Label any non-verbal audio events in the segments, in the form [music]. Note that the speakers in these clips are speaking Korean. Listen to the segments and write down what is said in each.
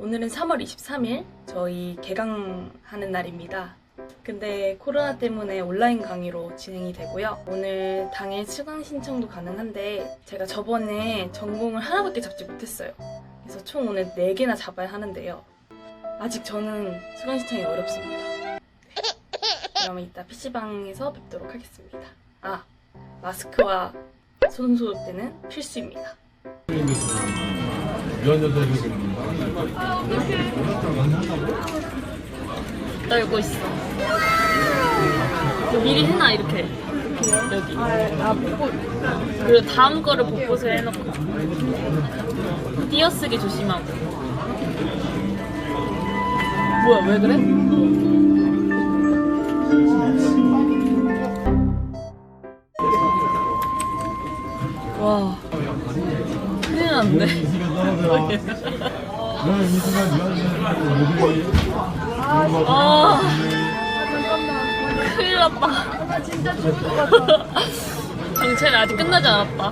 오늘은 3월 23일 저희 개강하는 날입니다. 근데 코로나 때문에 온라인 강의로 진행이 되고요. 오늘 당일 수강 신청도 가능한데 제가 저번에 전공을 하나밖에 잡지 못했어요. 그래서 총 오늘 4개나 잡아야 하는데요. 아직 저는 수강 신청이 어렵습니다. 네. 그러면 이따 PC방에서 뵙도록 하겠습니다. 아, 마스크와 손 소독제는 필수입니다. 떨고 있어. 미리 해놔 이렇게 여기. 그리고 다음 거를 복붙을 해놓고 띄어쓰기 조심하고. 뭐야 왜 그래? 와 이수가 유한여자들이 아 큰일 났다. 정체는 아직 끝나지 않았다.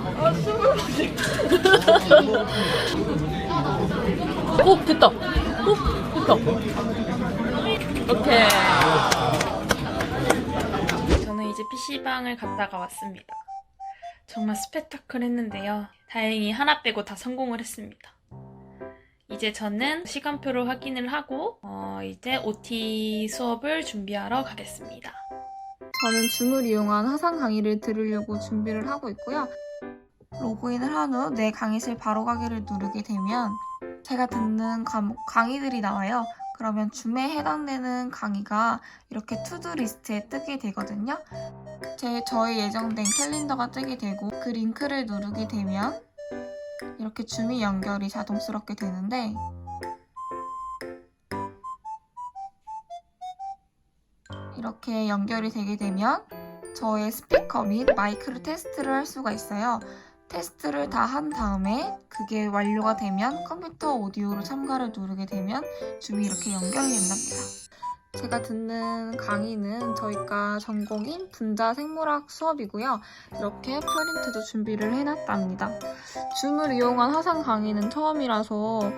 오 됐다. 오 됐다. 오케이. 저는 이제 PC방을 갔다가 왔습니다. 정말 스펙타클 했는데요. 다행히 하나 빼고 다 성공을 했습니다. 이제 저는 시간표를 확인을 하고 어, 이제 OT 수업을 준비하러 가겠습니다. 저는 줌을 이용한 화상 강의를 들으려고 준비를 하고 있고요. 로그인을 한 후 내 강의실 바로 가기를 누르게 되면 제가 듣는 과목, 강의들이 나와요. 그러면 줌에 해당되는 강의가 이렇게 투두 리스트에 뜨게 되거든요. 제 저의 예정된 캘린더가 뜨게 되고 그 링크를 누르게 되면 이렇게 줌이 연결이 자동스럽게 되는데 이렇게 연결이 되게 되면 저의 스피커 및 마이크를 테스트를 할 수가 있어요. 테스트를 다 한 다음에 그게 완료가 되면 컴퓨터 오디오로 참가를 누르게 되면 줌이 이렇게 연결이 된답니다. 제가 듣는 강의는 저희가 전공인 분자 생물학 수업이고요. 이렇게 프린트도 준비를 해놨답니다. 줌을 이용한 화상 강의는 처음이라서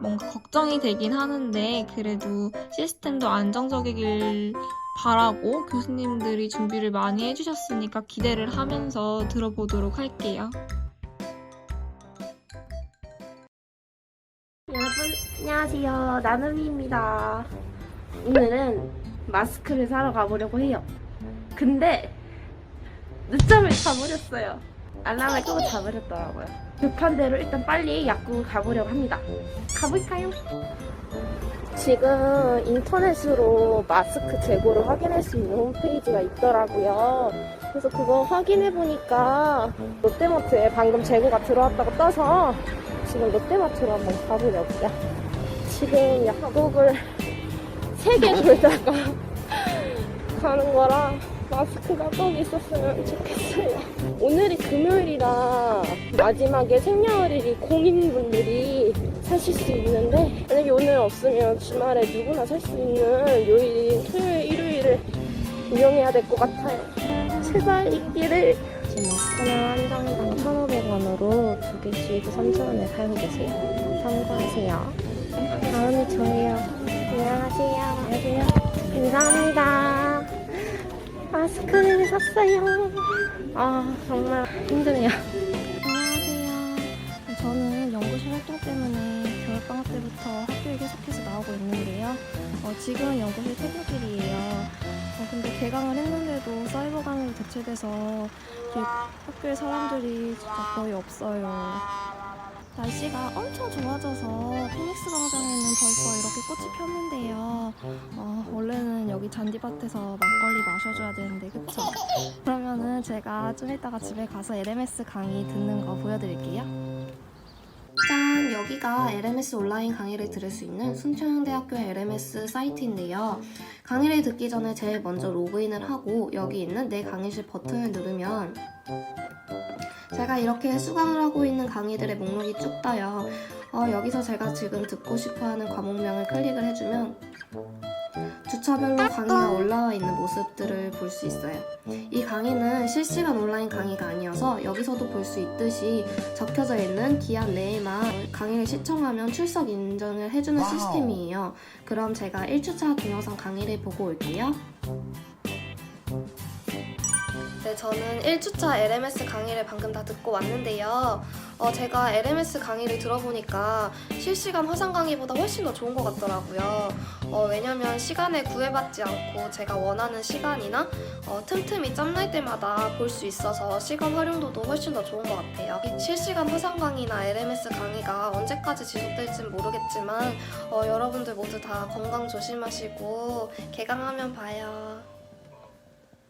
뭔가 걱정이 되긴 하는데 그래도 시스템도 안정적이길 바라고 교수님들이 준비를 많이 해주셨으니까 기대를 하면서 들어보도록 할게요. 여러분 안녕하세요 나눔이입니다 오늘은 마스크를 사러 가보려고 해요. 근데 늦잠을 자버렸어요. 알람을 끄고 자버렸더라고요. 급한 대로 일단 빨리 약국을 가보려고 합니다. 가볼까요? 지금 인터넷으로 마스크 재고를 확인할 수 있는 홈페이지가 있더라고요. 그래서 그거 확인해보니까 롯데마트에 방금 재고가 들어왔다고 떠서 지금 롯데마트로 한번 가보려고요. 지금 약국을 3개 돌다가 [laughs] 가는 거라 마스크가 꼭 있었으면 좋겠어요. 오늘이 금요일이라 마지막에 생년월일이 공인분들이 사실 수 있는데 만약에 오늘 없으면 주말에 누구나 살 수 있는 요일인 토요일, 일요일을 이용해야 될 것 같아요. 제발 있기를 지금 하나 한 장당 1,500원으로 두 개씩 3,000원에 팔고 계세요. 참고하세요. 다음이 저예요. 안녕하세요. 안녕하세요. 감사합니다. 마스크를 샀어요. 아, 정말 힘드네요. 안녕하세요. 저는 연구실 활동 때문에 겨울방학 때부터 학교에 계속해서 나오고 있는데요. 어, 지금은 연구실 퇴근길이에요. 어, 근데 개강을 했는데도 사이버 강의로 대체돼서 학교에 사람들이 진짜 거의 없어요. 날씨가 엄청 좋아져서 피닉스 광장에는 벌써 이렇게 꽃이 폈는데요. 어, 원래는 여기 잔디밭에서 막걸리 마셔줘야 되는데 그쵸? 그러면은 제가 좀 이따가 집에 가서 LMS 강의 듣는 거 보여드릴게요. 짠! 여기가 LMS 온라인 강의를 들을 수 있는 순천향대학교의 LMS 사이트인데요. 강의를 듣기 전에 제일 먼저 로그인을 하고 여기 있는 내 강의실 버튼을 누르면 제가 이렇게 수강을 하고 있는 강의들의 목록이 쭉 떠요. 어, 여기서 제가 지금 듣고 싶어하는 과목명을 클릭을 해주면 주차별로 강의가 올라와 있는 모습들을 볼 수 있어요. 이 강의는 실시간 온라인 강의가 아니어서 여기서도 볼 수 있듯이 적혀져 있는 기한 내에만 강의를 시청하면 출석 인정을 해주는 시스템이에요. 그럼 제가 1주차 동영상 강의를 보고 올게요. 네, 저는 1주차 LMS 강의를 방금 다 듣고 왔는데요. 어, 제가 LMS 강의를 들어보니까 실시간 화상 강의보다 훨씬 더 좋은 것 같더라고요. 어, 왜냐면 시간에 구애받지 않고 제가 원하는 시간이나 어, 틈틈이 짬날 때마다 볼 수 있어서 시간 활용도도 훨씬 더 좋은 것 같아요. 이 실시간 화상 강의나 LMS 강의가 언제까지 지속될진 모르겠지만 어, 여러분들 모두 다 건강 조심하시고 개강하면 봐요.